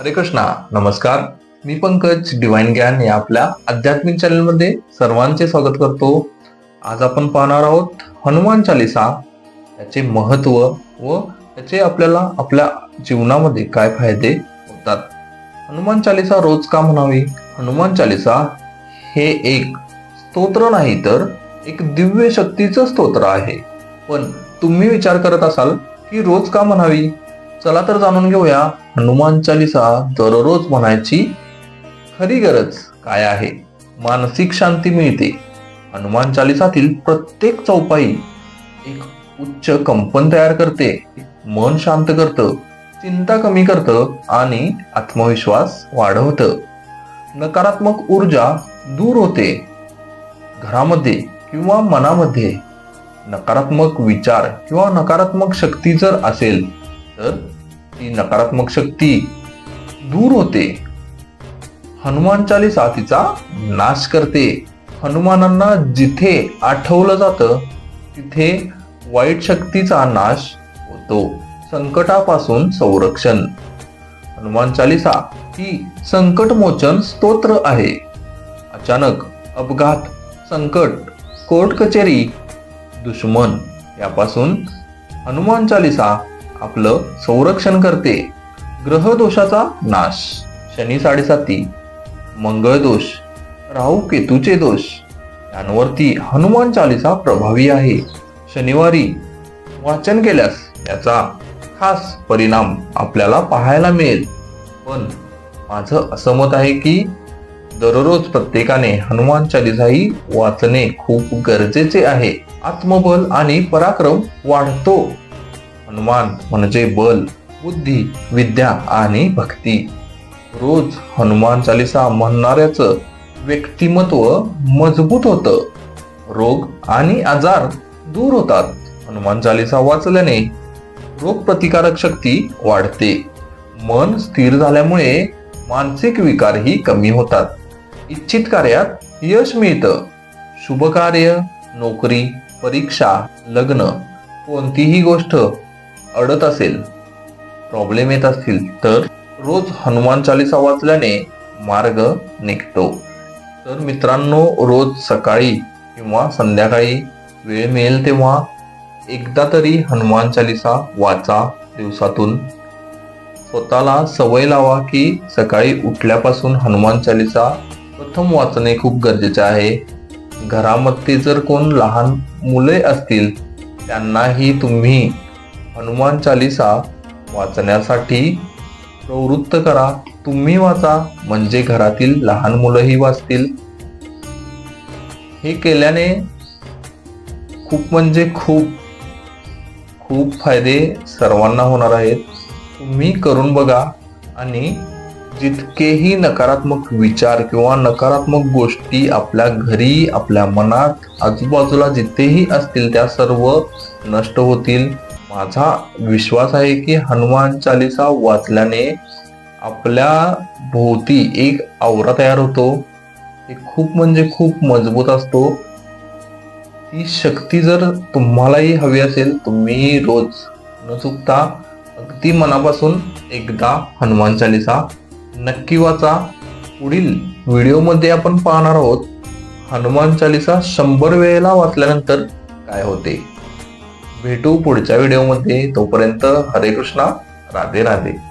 हरे कृष्णा नमस्कार. मी पंकज डिवाइन ज्ञान या आपल्या आध्यात्मिक चॅनलमध्ये सर्वांचे स्वागत करतो. आज आपण पाहणार आहोत हनुमान चालिसा याचे महत्त्व व त्याचे आपल्याला आपल्या जीवनामध्ये काय फायदे होतात. हनुमान चालिसा रोज का म्हणावी? हनुमान चालिसा हे एक स्तोत्र नाही तर एक दिव्य शक्तीचं स्तोत्र आहे. पण तुम्ही विचार करत असाल की रोज का म्हणावी? चला तर जाणून घेऊया. हनुमान चालिसा दररोज म्हणायची खरी गरज काय आहे? मानसिक शांती मिळते. हनुमान चालिसातील प्रत्येक चौपाई एक उच्च कंपन तयार करते. मन शांत करतं चिंता कमी करतं आणि आत्मविश्वास वाढवतं. नकारात्मक ऊर्जा दूर होते. घरामध्ये किंवा मनामध्ये नकारात्मक विचार किंवा नकारात्मक शक्ती जर असेल तर ती नकारात्मक शक्ती दूर होते. हनुमान चालिसा तिचा नाश करते. हनुमानांना जिथे आठवलं जातं तिथे वाईट शक्तीचा नाश होतो. संकटापासून संरक्षण. हनुमान चालिसा ही संकटमोचन स्तोत्र आहे. अचानक अपघात संकट कोर्ट कचेरी दुश्मन यापासून हनुमान चालिसा आपलं संरक्षण करते. ग्रह दोषाचा नाश. शनी साडेसाती. मंगळ दोष. राहू केतूचे दोष. यांवरती हनुमान चालिसा प्रभावी आहे. शनिवारी वाचन केल्यास याचा खास परिणाम आपल्याला पाहायला मिळेल. पण माझं असं मत आहे की दररोज प्रत्येकाने हनुमान चालिसाही वाचणे खूप गरजेचे आहे. आत्मबल आणि पराक्रम वाढतो. हनुमान म्हणजे बल बुद्धी विद्या आणि भक्ती. रोज हनुमान चालिसा म्हणणाऱ्याचं व्यक्तिमत्व मजबूत होतं. रोग आणि आजार दूर होतात. हनुमान चालिसा वाचल्याने रोग प्रतिकारक शक्ती वाढते. मन स्थिर झाल्यामुळे मानसिक विकारही कमी होतात. इच्छित कार्यात यश मिळतं. शुभ कार्य नोकरी परीक्षा लग्न कोणतीही गोष्ट अडत असेल प्रॉब्लेम येत असतील तर रोज हनुमान चालिसा वाचल्याने मार्ग निघतो. तर मित्रांनो रोज सकाळी किंवा संध्याकाळी वेळ मिळेल तेव्हा एकदा तरी हनुमान चालिसा वाचा दिवसातून. स्वतःला सवय लावा की सकाळी उठल्यापासून हनुमान चालिसा प्रथम वाचणे खूप गरजेचे आहे. घरामध्ये जर कोण लहान मुले असतील त्यांनाही तुम्ही हनुमान चालिसा वाचण्यासाठी प्रवृत्त करा. तुम्ही वाचा म्हणजे घरातील लहान मुलंही वाचतील. हे केल्याने खूप म्हणजे खूप खूप फायदे सर्वांना होणार आहेत. तुम्ही करून बघा आणि जितकेही नकारात्मक विचार किंवा नकारात्मक गोष्टी आपल्या घरी आपल्या मनात आजूबाजूला जिथेही असतील त्या सर्व नष्ट होतील. माझा विश्वास आहे की हनुमान चालिसा वाचल्याने आपल्या भोवती एक आवरा तयार होतो. ते खूप म्हणजे खूप मजबूत असतो. ती शक्ती जर तुम्हालाही हवी असेल तुम्ही रोज न चुकता अगदी मनापासून एकदा हनुमान चालिसा नक्की वाचा. पुढील व्हिडिओमध्ये आपण पाहणार आहोत हनुमान चालिसा शंभर वेळेला वाचल्यानंतर काय होते? भेटू पुढच्या व्हिडिओमध्ये. तोपर्यंत हरे कृष्णा राधे राधे.